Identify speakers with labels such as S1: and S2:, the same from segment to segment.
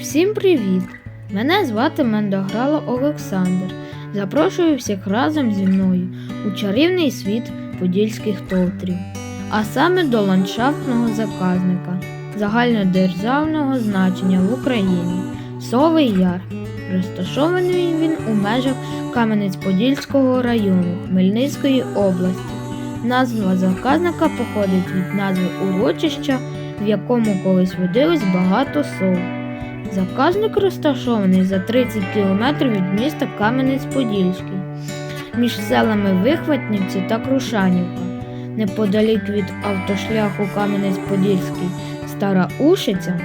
S1: Усім привіт! Мене звати Мендограло Олександр. Запрошую всіх разом зі мною у чарівний світ подільських товтрів, а саме до ландшафтного заказника загальнодержавного значення в Україні Совий Яр. Розташований він у межах Кам'янець-Подільського району Хмельницької області. Назва заказника походить від назви урочища, в якому колись водилось багато сов. Заказник розташований за 30 кілометрів від міста Кам'янець-Подільський, між селами Вихватнівці та Крушанівка. Неподалік від автошляху Кам'янець-Подільський Стара Ушиця.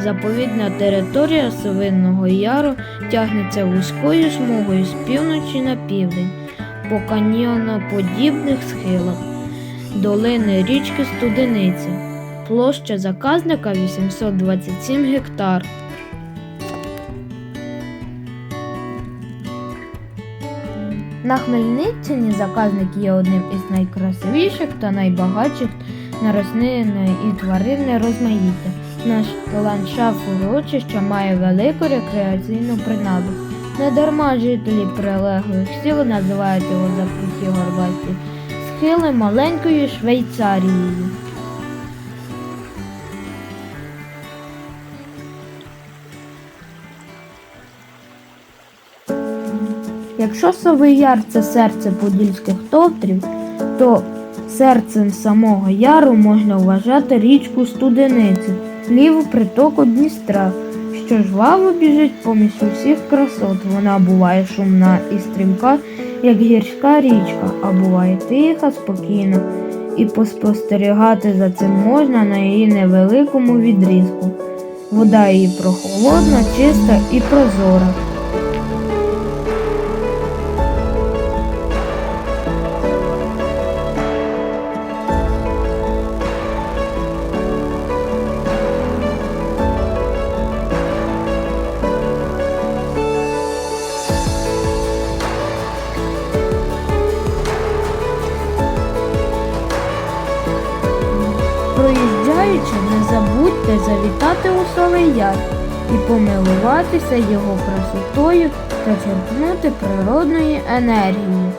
S1: Заповідна територія Совинного Яру тягнеться вузькою смугою з півночі на південь по каньйоноподібних схилах долини річки Студениця. Площа заказника 827 гектар. На Хмельниччині заказник є одним із найкрасивіших та найбагатших на рослинне і тваринне розмаїття. Наш ландшафт урочища має велику рекреаційну принаду. Недарма жителі прилеглих сіл називають його закруті горбасті схили маленькою Швейцарією. Якщо Совий Яр це серце подільських товтрів, то серцем самого яру можна вважати річку Студеницю, ліву притоку Дністра, що жваво біжить поміж усіх красот. Вона буває шумна і стрімка, як гірська річка, а буває тиха, спокійна, і поспостерігати за цим можна на її невеликому відрізку. Вода її прохолодна, чиста і прозора. Проїжджаючи, не забудьте завітати у Совий Яр і помилуватися його красотою та черпнути природної енергії.